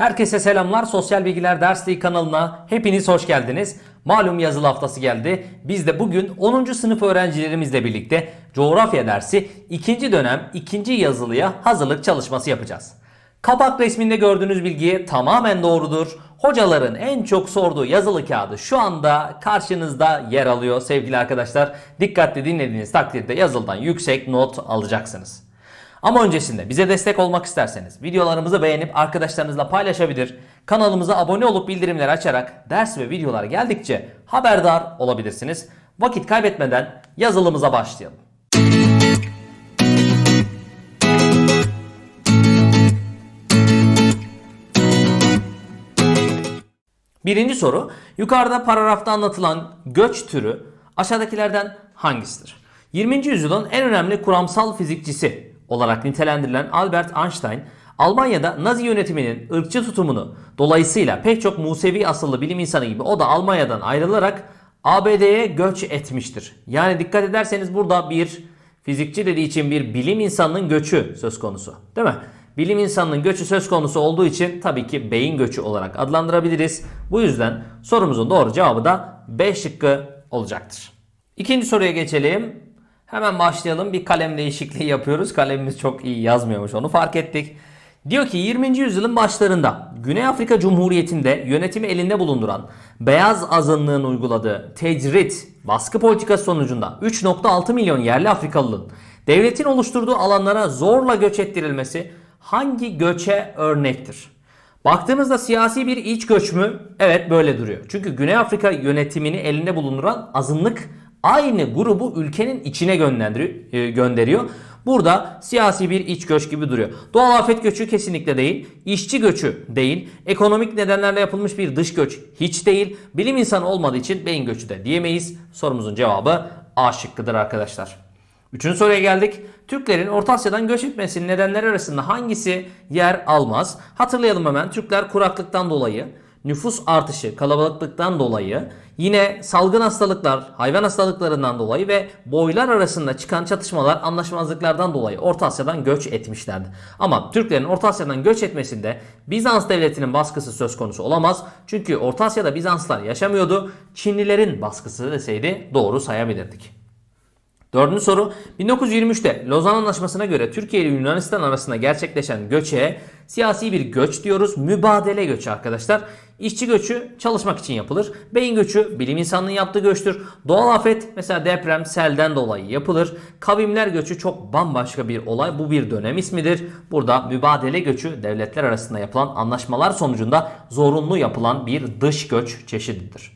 Herkese selamlar. Sosyal Bilgiler Dersliği kanalına hepiniz hoş geldiniz. Malum yazılı haftası geldi. Biz de bugün 10. sınıf öğrencilerimizle birlikte coğrafya dersi 2. dönem 2. yazılıya hazırlık çalışması yapacağız. Kapak resminde gördüğünüz bilgi tamamen doğrudur. Hocaların en çok sorduğu yazılı kağıdı şu anda karşınızda yer alıyor sevgili arkadaşlar. Dikkatli dinlediğiniz takdirde yazıldan yüksek not alacaksınız. Ama öncesinde bize destek olmak isterseniz videolarımızı beğenip arkadaşlarınızla paylaşabilir, kanalımıza abone olup bildirimleri açarak ders ve videolar geldikçe haberdar olabilirsiniz. Vakit kaybetmeden yazılımıza başlayalım. Birinci soru. Yukarıda paragrafta anlatılan göç türü aşağıdakilerden hangisidir? 20. yüzyılın en önemli kuramsal fizikçisi olarak nitelendirilen Albert Einstein, Almanya'da Nazi yönetiminin ırkçı tutumunu dolayısıyla pek çok Musevi asıllı bilim insanı gibi o da Almanya'dan ayrılarak ABD'ye göç etmiştir. Yani dikkat ederseniz burada bir fizikçi dediği için bir bilim insanının göçü söz konusu. Değil mi? Bilim insanının göçü söz konusu olduğu için tabii ki beyin göçü olarak adlandırabiliriz. Bu yüzden sorumuzun doğru cevabı da B şıkkı olacaktır. İkinci soruya geçelim. Hemen başlayalım. Bir kalem değişikliği yapıyoruz. Kalemimiz çok iyi yazmıyormuş onu fark ettik. Diyor ki 20. yüzyılın başlarında Güney Afrika Cumhuriyeti'nde yönetimi elinde bulunduran beyaz azınlığın uyguladığı tecrit baskı politikası sonucunda 3.6 milyon yerli Afrikalının devletin oluşturduğu alanlara zorla göç ettirilmesi hangi göçe örnektir? Baktığımızda siyasi bir iç göç mü? Evet böyle duruyor. Çünkü Güney Afrika yönetimini elinde bulunduran azınlık aynı grubu ülkenin içine e, gönderiyor. Burada siyasi bir iç göç gibi duruyor. Doğal afet göçü kesinlikle değil. İşçi göçü değil. Ekonomik nedenlerle yapılmış bir dış göç hiç değil. Bilim insanı olmadığı için beyin göçü de diyemeyiz. Sorumuzun cevabı A şıkkıdır arkadaşlar. Üçüncü soruya geldik. Türklerin Orta Asya'dan göç etmesinin nedenleri arasında hangisi yer almaz? Hatırlayalım hemen. Türkler kuraklıktan dolayı, nüfus artışı, kalabalıklıktan dolayı, yine salgın hastalıklar, hayvan hastalıklarından dolayı ve boylar arasında çıkan çatışmalar, anlaşmazlıklardan dolayı Orta Asya'dan göç etmişlerdi. Ama Türklerin Orta Asya'dan göç etmesinde Bizans devletinin baskısı söz konusu olamaz. Çünkü Orta Asya'da Bizanslar yaşamıyordu. Çinlilerin baskısı deseydi doğru sayabilirdik. Dördüncü soru 1923'te Lozan Anlaşması'na göre Türkiye ile Yunanistan arasında gerçekleşen göçe siyasi bir göç diyoruz. Mübadele göçü arkadaşlar. İşçi göçü çalışmak için yapılır. Beyin göçü bilim insanlığının yaptığı göçtür. Doğal afet mesela deprem selden dolayı yapılır. Kavimler göçü çok bambaşka bir olay. Bu bir dönem ismidir. Burada mübadele göçü devletler arasında yapılan anlaşmalar sonucunda zorunlu yapılan bir dış göç çeşididir.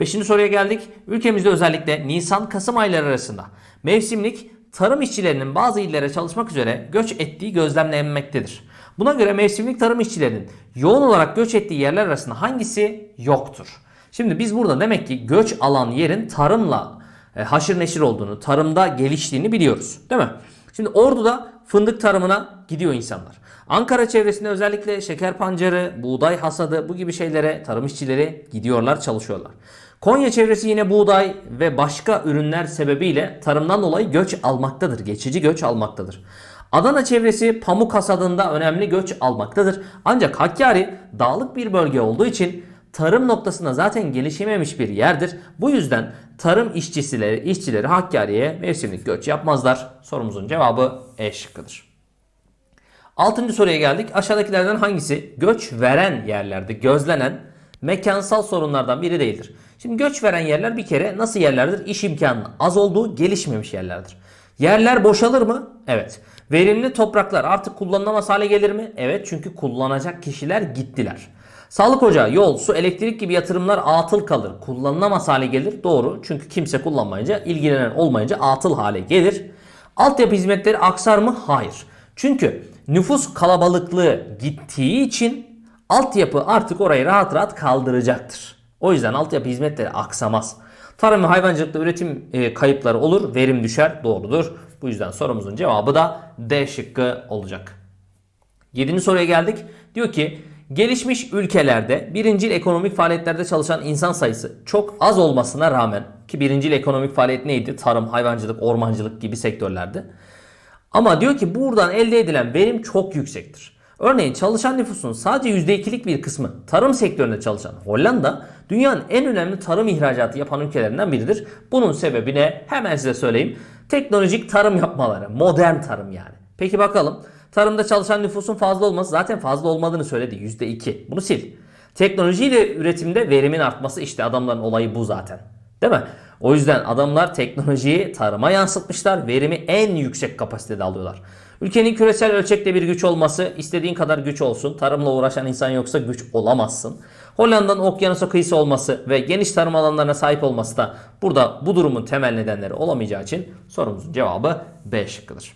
Beşinci soruya geldik. Ülkemizde özellikle Nisan-Kasım ayları arasında mevsimlik tarım işçilerinin bazı illere çalışmak üzere göç ettiği gözlemlenmektedir. Buna göre mevsimlik tarım işçilerinin yoğun olarak göç ettiği yerler arasında hangisi yoktur? Şimdi biz burada demek ki göç alan yerin tarımla e, haşır neşir olduğunu, tarımda geliştiğini biliyoruz. Değil mi? Şimdi Ordu'da fındık tarımına gidiyor insanlar. Ankara çevresinde özellikle şeker pancarı, buğday hasadı bu gibi şeylere tarım işçileri gidiyorlar, çalışıyorlar. Konya çevresi yine buğday ve başka ürünler sebebiyle tarımdan dolayı göç almaktadır. Geçici göç almaktadır. Adana çevresi pamuk hasadında önemli göç almaktadır. Ancak Hakkari dağlık bir bölge olduğu için tarım noktasında zaten gelişememiş bir yerdir. Bu yüzden tarım işçileri, işçileri Hakkari'ye mevsimlik göç yapmazlar. Sorumuzun cevabı E şıkkıdır. Altıncı soruya geldik. Aşağıdakilerden hangisi göç veren yerlerde gözlenen mekansal sorunlardan biri değildir? Şimdi göç veren yerler bir kere nasıl yerlerdir? İş imkanının az olduğu gelişmemiş yerlerdir. Yerler boşalır mı? Evet. Verimli topraklar artık kullanılamaz hale gelir mi? Evet çünkü kullanacak kişiler gittiler. Sağlık ocağı, yol, su, elektrik gibi yatırımlar atıl kalır. Kullanılamaz hale gelir. Doğru. Çünkü kimse kullanmayınca, ilgilenen olmayınca atıl hale gelir. Altyapı hizmetleri aksar mı? Hayır. Çünkü nüfus kalabalıklığı gittiği için altyapı artık orayı rahat rahat kaldıracaktır. O yüzden altyapı hizmetleri aksamaz. Tarım ve hayvancılıkta üretim e, kayıpları olur, verim düşer. Doğrudur. Bu yüzden sorumuzun cevabı da D şıkkı olacak. Yedinci soruya geldik. Diyor ki gelişmiş ülkelerde birincil ekonomik faaliyetlerde çalışan insan sayısı çok az olmasına rağmen ki birincil ekonomik faaliyet neydi? Tarım, hayvancılık, ormancılık gibi sektörlerde. Ama diyor ki buradan elde edilen verim çok yüksektir. Örneğin çalışan nüfusun sadece %2'lik bir kısmı tarım sektöründe çalışan Hollanda dünyanın en önemli tarım ihracatı yapan ülkelerinden biridir. Bunun sebebi ne? Hemen size söyleyeyim. Teknolojik tarım yapmaları, modern tarım yani. Peki bakalım. Tarımda çalışan nüfusun fazla olması zaten fazla olmadığını söyledi. %2. Bunu sil. Teknolojiyle üretimde verimin artması işte adamların olayı bu zaten. Değil mi? O yüzden adamlar teknolojiyi tarıma yansıtmışlar. Verimi en yüksek kapasitede alıyorlar. Ülkenin küresel ölçekte bir güç olması, istediğin kadar güç olsun. Tarımla uğraşan insan yoksa güç olamazsın. Hollanda'nın okyanusa kıyısı olması ve geniş tarım alanlarına sahip olması da burada bu durumun temel nedenleri olamayacağı için sorumuzun cevabı B şıkkıdır.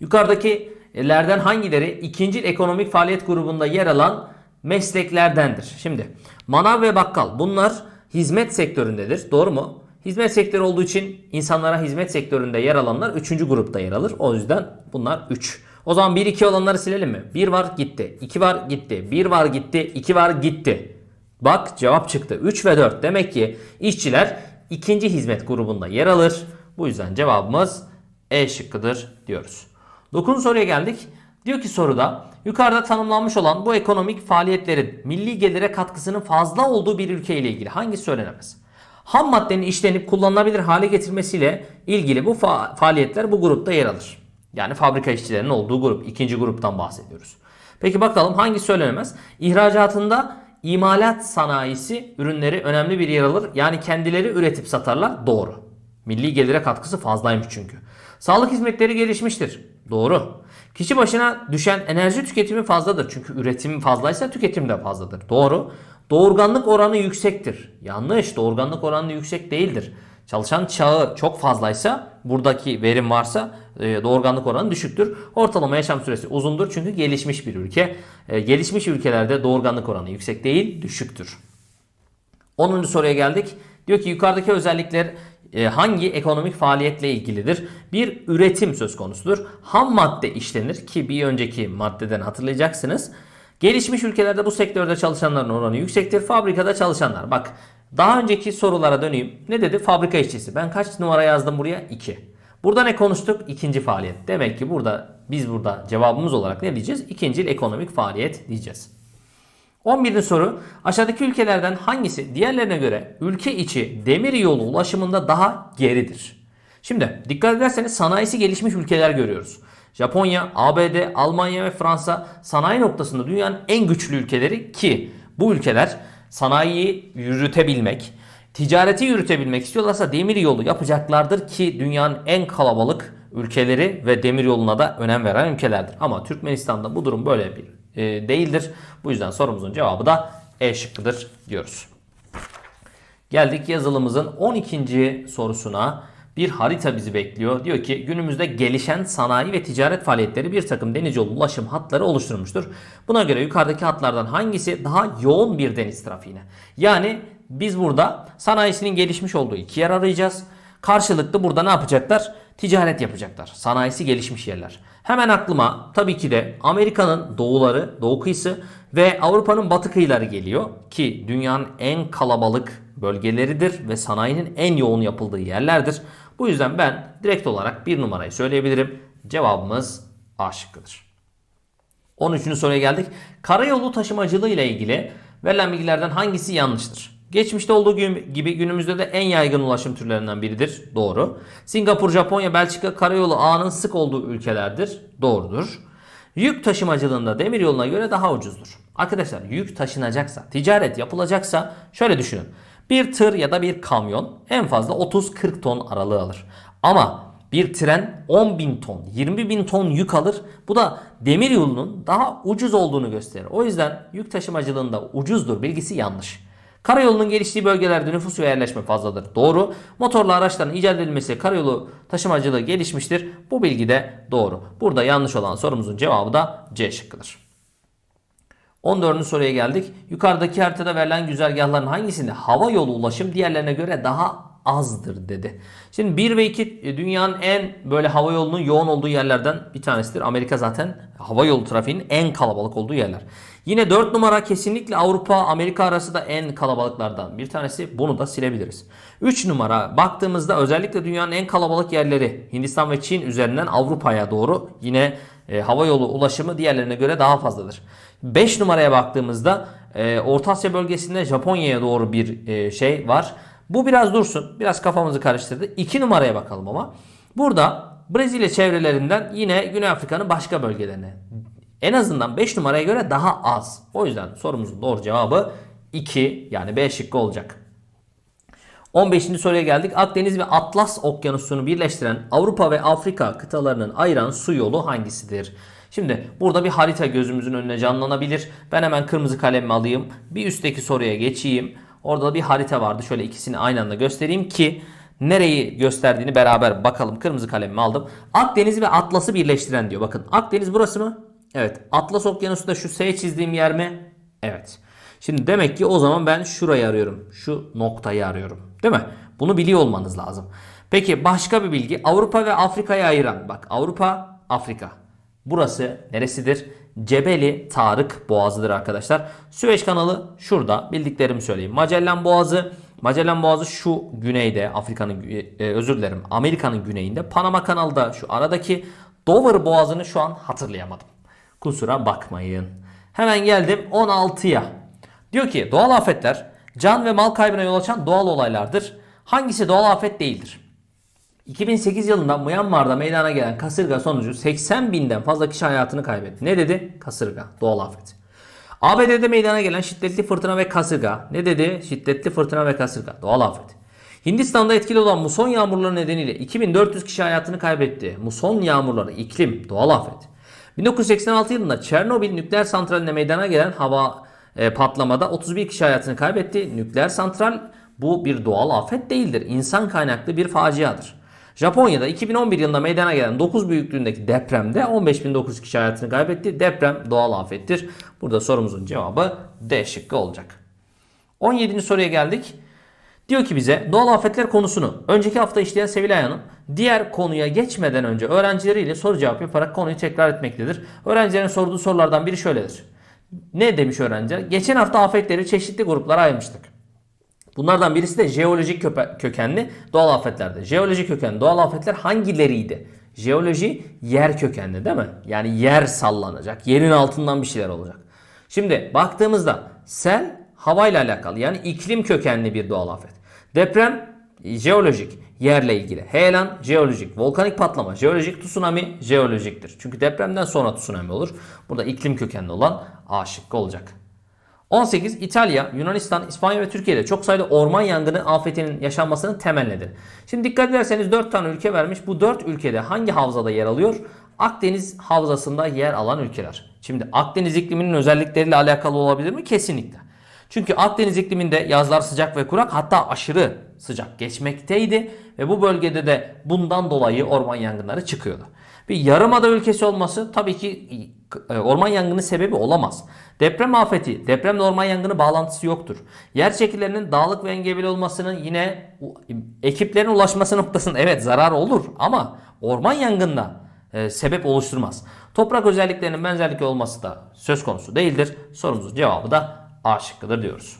Yukarıdakilerden hangileri ikinci ekonomik faaliyet grubunda yer alan mesleklerdendir? Şimdi manav ve bakkal bunlar hizmet sektöründedir. Doğru mu? Hizmet sektörü olduğu için insanlara hizmet sektöründe yer alanlar 3. grupta yer alır. O yüzden bunlar 3. O zaman 1 2 olanları silelim mi? 1 var gitti. 2 var gitti. 1 var gitti. 2 var gitti. Bak cevap çıktı. 3 ve 4. Demek ki işçiler ikinci hizmet grubunda yer alır. Bu yüzden cevabımız E şıkkıdır diyoruz. 9. soruya geldik. Diyor ki soruda yukarıda tanımlanmış olan bu ekonomik faaliyetlerin milli gelire katkısının fazla olduğu bir ülke ile ilgili hangisi söylenemez? Ham maddenin işlenip kullanılabilir hale getirmesiyle ilgili bu fa- faaliyetler bu grupta yer alır. Yani fabrika işçilerinin olduğu grup, ikinci gruptan bahsediyoruz. Peki bakalım hangi söylenemez? İhracatında imalat sanayisi ürünleri önemli bir yer alır. Yani kendileri üretip satarlar. Doğru. Milli gelire katkısı fazlaymış çünkü. Sağlık hizmetleri gelişmiştir. Doğru. Kişi başına düşen enerji tüketimi fazladır. Çünkü üretimi fazlaysa tüketim de fazladır. Doğru. Doğurganlık oranı yüksektir. Yanlış. Doğurganlık oranı yüksek değildir. Çalışan çağı çok fazlaysa buradaki verim varsa e, doğurganlık oranı düşüktür. Ortalama yaşam süresi uzundur çünkü gelişmiş bir ülke. E, gelişmiş ülkelerde doğurganlık oranı yüksek değil düşüktür. 10. soruya geldik. Diyor ki yukarıdaki özellikler e, hangi ekonomik faaliyetle ilgilidir? Bir üretim söz konusudur. Ham madde işlenir ki bir önceki maddeden hatırlayacaksınız. Gelişmiş ülkelerde bu sektörde çalışanların oranı yüksektir. Fabrikada çalışanlar. Bak daha önceki sorulara döneyim. Ne dedi? Fabrika işçisi. Ben kaç numara yazdım buraya? 2. Burada ne konuştuk? İkinci faaliyet. Demek ki burada biz burada cevabımız olarak ne diyeceğiz? İkinci ekonomik faaliyet diyeceğiz. 11. soru aşağıdaki ülkelerden hangisi diğerlerine göre ülke içi demir yolu ulaşımında daha geridir? Şimdi dikkat ederseniz sanayisi gelişmiş ülkeler görüyoruz. Japonya, ABD, Almanya ve Fransa sanayi noktasında dünyanın en güçlü ülkeleri ki bu ülkeler sanayiyi yürütebilmek, ticareti yürütebilmek istiyorlarsa demir yolu yapacaklardır ki dünyanın en kalabalık ülkeleri ve demir yoluna da önem veren ülkelerdir. Ama Türkmenistan'da bu durum böyle bir e, değildir. Bu yüzden sorumuzun cevabı da E şıkkıdır diyoruz. Geldik yazılımımızın 12. sorusuna. Bir harita bizi bekliyor. Diyor ki günümüzde gelişen sanayi ve ticaret faaliyetleri bir takım deniz yolu ulaşım hatları oluşturmuştur. Buna göre yukarıdaki hatlardan hangisi daha yoğun bir deniz trafiğine? Yani biz burada sanayisinin gelişmiş olduğu iki yer arayacağız. Karşılıklı burada ne yapacaklar? Ticaret yapacaklar. Sanayisi gelişmiş yerler. Hemen aklıma tabii ki de Amerika'nın doğuları, doğu kıyısı ve Avrupa'nın batı kıyıları geliyor ki dünyanın en kalabalık bölgeleridir ve sanayinin en yoğun yapıldığı yerlerdir. Bu yüzden ben direkt olarak bir numarayı söyleyebilirim. Cevabımız A şıkkıdır. 13. soruya geldik. Karayolu taşımacılığı ile ilgili verilen bilgilerden hangisi yanlıştır? Geçmişte olduğu gibi günümüzde de en yaygın ulaşım türlerinden biridir. Doğru. Singapur, Japonya, Belçika karayolu ağının sık olduğu ülkelerdir. Doğrudur. Yük taşımacılığında demir yoluna göre daha ucuzdur. Arkadaşlar yük taşınacaksa, ticaret yapılacaksa şöyle düşünün. Bir tır ya da bir kamyon en fazla 30-40 ton aralığı alır. Ama bir tren 10 bin ton, 20 bin ton yük alır. Bu da demir yolunun daha ucuz olduğunu gösterir. O yüzden yük taşımacılığında ucuzdur bilgisi yanlış. Karayolunun geliştiği bölgelerde nüfus ve yerleşme fazladır. Doğru. Motorlu araçların icat edilmesi karayolu taşımacılığı gelişmiştir. Bu bilgi de doğru. Burada yanlış olan sorumuzun cevabı da C şıkkıdır. 14. soruya geldik. Yukarıdaki haritada verilen güzergahların hangisinde hava yolu ulaşım diğerlerine göre daha azdır dedi. Şimdi 1 ve 2 dünyanın en böyle hava yolunun yoğun olduğu yerlerden bir tanesidir. Amerika zaten hava yolu trafiğinin en kalabalık olduğu yerler. Yine 4 numara kesinlikle Avrupa Amerika arası da en kalabalıklardan bir tanesi. Bunu da silebiliriz. 3 numara baktığımızda özellikle dünyanın en kalabalık yerleri Hindistan ve Çin üzerinden Avrupa'ya doğru yine e, hava yolu ulaşımı diğerlerine göre daha fazladır. 5 numaraya baktığımızda e, Orta Asya bölgesinde Japonya'ya doğru bir e, şey var. Bu biraz dursun. Biraz kafamızı karıştırdı. 2 numaraya bakalım ama. Burada Brezilya çevrelerinden yine Güney Afrika'nın başka bölgelerine. En azından 5 numaraya göre daha az. O yüzden sorumuzun doğru cevabı 2 yani B şıkkı olacak. 15. soruya geldik. Akdeniz ve Atlas okyanusunu birleştiren Avrupa ve Afrika kıtalarının ayıran su yolu hangisidir? Şimdi burada bir harita gözümüzün önüne canlanabilir. Ben hemen kırmızı kalemimi alayım. Bir üstteki soruya geçeyim. Orada bir harita vardı. Şöyle ikisini aynı anda göstereyim ki nereyi gösterdiğini beraber bakalım. Kırmızı kalemimi aldım. Akdeniz ve Atlas'ı birleştiren diyor. Bakın Akdeniz burası mı? Evet. Atlas okyanusu da şu S çizdiğim yer mi? Evet. Şimdi demek ki o zaman ben şurayı arıyorum. Şu noktayı arıyorum. Değil mi? Bunu biliyor olmanız lazım. Peki başka bir bilgi. Avrupa ve Afrika'yı ayıran. Bak Avrupa, Afrika. Burası neresidir? Cebeli Tarık Boğazı'dır arkadaşlar. Süveyş kanalı şurada. Bildiklerimi söyleyeyim. Magellan Boğazı. Magellan Boğazı şu güneyde. Afrika'nın e, özür dilerim. Amerika'nın güneyinde. Panama kanalı da şu aradaki. Dover Boğazı'nı şu an hatırlayamadım. Kusura bakmayın. Hemen geldim 16'ya. Diyor ki doğal afetler can ve mal kaybına yol açan doğal olaylardır. Hangisi doğal afet değildir? 2008 yılında Myanmar'da meydana gelen kasırga sonucu 80 binden fazla kişi hayatını kaybetti. Ne dedi? Kasırga, doğal afet. ABD'de meydana gelen şiddetli fırtına ve kasırga. Ne dedi? Şiddetli fırtına ve kasırga, doğal afet. Hindistan'da etkili olan muson yağmurları nedeniyle 2400 kişi hayatını kaybetti. Muson yağmurları, iklim, doğal afet. 1986 yılında Çernobil nükleer santralinde meydana gelen hava e, patlamada 31 kişi hayatını kaybetti. Nükleer santral bu bir doğal afet değildir. İnsan kaynaklı bir faciadır. Japonya'da 2011 yılında meydana gelen 9 büyüklüğündeki depremde 15.900 kişi hayatını kaybetti. Deprem doğal afettir. Burada sorumuzun cevabı D şıkkı olacak. 17. soruya geldik. Diyor ki bize doğal afetler konusunu önceki hafta işleyen Sevilay Hanım diğer konuya geçmeden önce öğrencileriyle soru cevap yaparak konuyu tekrar etmektedir. Öğrencilerin sorduğu sorulardan biri şöyledir. Ne demiş öğrenciler? Geçen hafta afetleri çeşitli gruplara ayırmıştık. Bunlardan birisi de jeolojik kökenli doğal afetlerdi. Jeolojik kökenli doğal afetler hangileriydi? Jeoloji yer kökenli değil mi? Yani yer sallanacak. Yerin altından bir şeyler olacak. Şimdi baktığımızda sel havayla alakalı yani iklim kökenli bir doğal afet. Deprem jeolojik yerle ilgili. Heyelan jeolojik. Volkanik patlama jeolojik. Tsunami jeolojiktir. Çünkü depremden sonra tsunami olur. Burada iklim kökenli olan A olacak. 18 İtalya, Yunanistan, İspanya ve Türkiye'de çok sayıda orman yangını afetinin yaşanmasının temelledi. Şimdi dikkat ederseniz 4 tane ülke vermiş. Bu 4 ülkede hangi havzada yer alıyor? Akdeniz havzasında yer alan ülkeler. Şimdi Akdeniz ikliminin özellikleriyle alakalı olabilir mi? Kesinlikle. Çünkü Akdeniz ikliminde yazlar sıcak ve kurak hatta aşırı sıcak geçmekteydi ve bu bölgede de bundan dolayı orman yangınları çıkıyordu. Bir yarımada ülkesi olması tabii ki e, orman yangını sebebi olamaz. Deprem afeti, depremle orman yangını bağlantısı yoktur. Yer şekillerinin dağlık ve engebeli olmasının yine ekiplerin ulaşması noktasında evet zarar olur ama orman yangınına e, sebep oluşturmaz. Toprak özelliklerinin benzerlik olması da söz konusu değildir. Sorumuzun cevabı da A şıkkıdır diyoruz.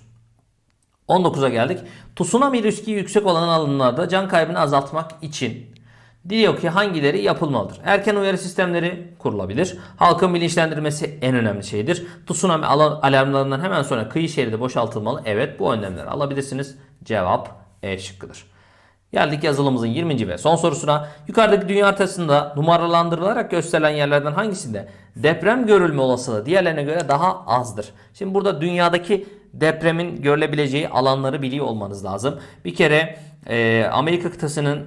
19'a geldik. Tsunami riski yüksek olan alanlarda can kaybını azaltmak için diyor ki hangileri yapılmalıdır? Erken uyarı sistemleri kurulabilir. Halkın bilinçlendirmesi en önemli şeydir. Tsunami alarmlarından hemen sonra kıyı şeridi boşaltılmalı. Evet bu önlemleri alabilirsiniz. Cevap E şıkkıdır. Geldik yazılımımızın 20. ve son sorusuna. Yukarıdaki dünya haritasında numaralandırılarak gösterilen yerlerden hangisinde deprem görülme olasılığı diğerlerine göre daha azdır? Şimdi burada dünyadaki depremin görülebileceği alanları biliyor olmanız lazım. Bir kere e, Amerika kıtasının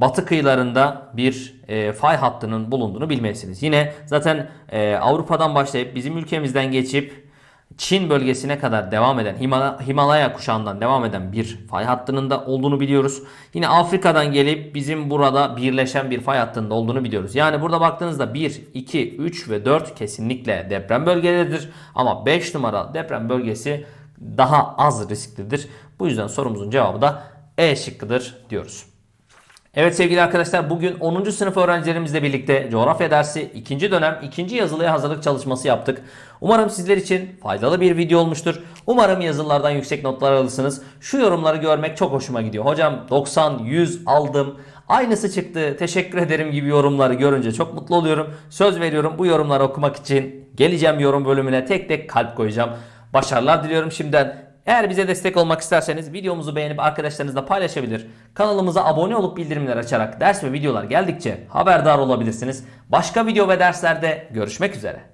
batı kıyılarında bir e, fay hattının bulunduğunu bilmelisiniz. Yine zaten e, Avrupa'dan başlayıp bizim ülkemizden geçip Çin bölgesine kadar devam eden Himala- Himalaya kuşağından devam eden bir fay hattının da olduğunu biliyoruz. Yine Afrika'dan gelip bizim burada birleşen bir fay hattının da olduğunu biliyoruz. Yani burada baktığınızda 1, 2, 3 ve 4 kesinlikle deprem bölgeleridir. Ama 5 numara deprem bölgesi daha az risklidir. Bu yüzden sorumuzun cevabı da E şıkkıdır diyoruz. Evet sevgili arkadaşlar bugün 10. sınıf öğrencilerimizle birlikte coğrafya dersi 2. dönem 2. yazılıya hazırlık çalışması yaptık. Umarım sizler için faydalı bir video olmuştur. Umarım yazılardan yüksek notlar alırsınız. Şu yorumları görmek çok hoşuma gidiyor. Hocam 90, 100 aldım Aynısı çıktı. Teşekkür ederim gibi yorumları görünce çok mutlu oluyorum. Söz veriyorum bu yorumları okumak için geleceğim yorum bölümüne tek tek kalp koyacağım. Başarılar diliyorum şimdiden. Eğer bize destek olmak isterseniz videomuzu beğenip arkadaşlarınızla paylaşabilir. Kanalımıza abone olup bildirimler açarak ders ve videolar geldikçe haberdar olabilirsiniz. Başka video ve derslerde görüşmek üzere.